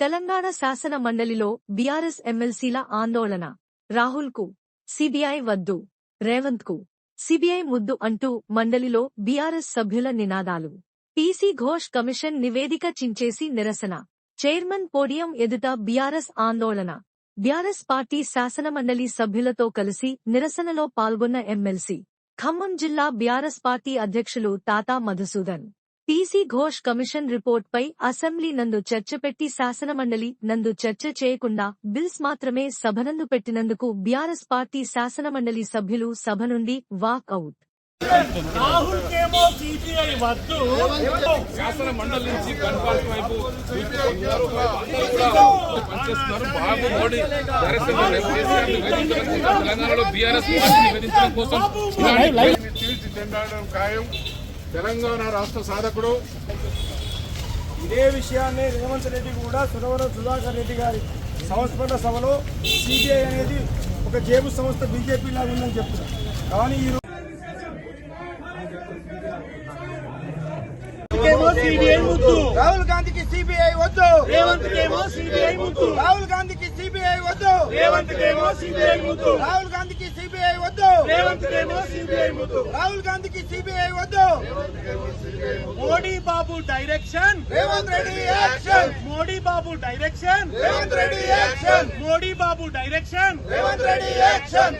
తెలంగాణ శాసన మండలిలో బీఆర్ఎస్ ఎమ్మెల్సీల ఆందోళన. రాహుల్కు సిబిఐ వద్దు రేవంత్కు సిబిఐ ముద్దు అంటూ మండలిలో బీఆర్ఎస్ సభ్యుల నినాదాలు. పీసీ ఘోష్ కమిషన్ నివేదిక చించేసి నిరసన. చైర్మన్ పోడియం ఎదుట బీఆర్ఎస్ ఆందోళన. బీఆర్ఎస్ పార్టీ శాసనమండలి సభ్యులతో కలిసి నిరసనలో పాల్గొన్న ఎమ్మెల్సీ. ఖమ్మం జిల్లా బీఆర్ఎస్ పార్టీ అధ్యక్షులు Tata Madhusudan. PC Ghosh commission report పై అసెంబ్లీ నందు చర్చ పెట్టి శాసనమండలి నందు చర్చ చేయకుండా బిల్స్ మాత్రమే సభనందు పెట్టినందుకు బీఆర్ఎస్ పార్టీ శాసనమండలి సభ్యులు సభ నుండి వాక్ అవుట్. తెలంగాణలో బీఆర్ఎస్ కోసం ఖాయం. తెలంగాణ రాష్ట్ర సాధకుడు. ఇదే విషయాన్ని రేవంత్ రెడ్డి కూడా సురవరం సుధాకర్ రెడ్డి గారి సంస్మరణ సభలో సిబిఐ అనేది ఒక జేబు సంస్థ బీజేపీ లాగా ఉందని చెప్తున్నారు. కానీ ఈ రోజు రాహుల్ గాంధీకి సిబిఐ వద్దు. రేవంత్ కేమో సిబిఐ ముద్దు రాహుల్ గాంధీకి సిబిఐ వద్దు రేవంత్ కేమో సిబిఐ ముద్దు. రాహుల్ గాంధీకి సిబిఐ వద్దు. రేవంత్ కేమో సిబిఐ ముద్దు. రాహుల్ గాంధీకి సిబిఐ వద్దు. Modi Babu direction. Revanth Reddy action. Modi Babu direction. Revanth Reddy action. Modi Babu direction. Revanth Reddy action.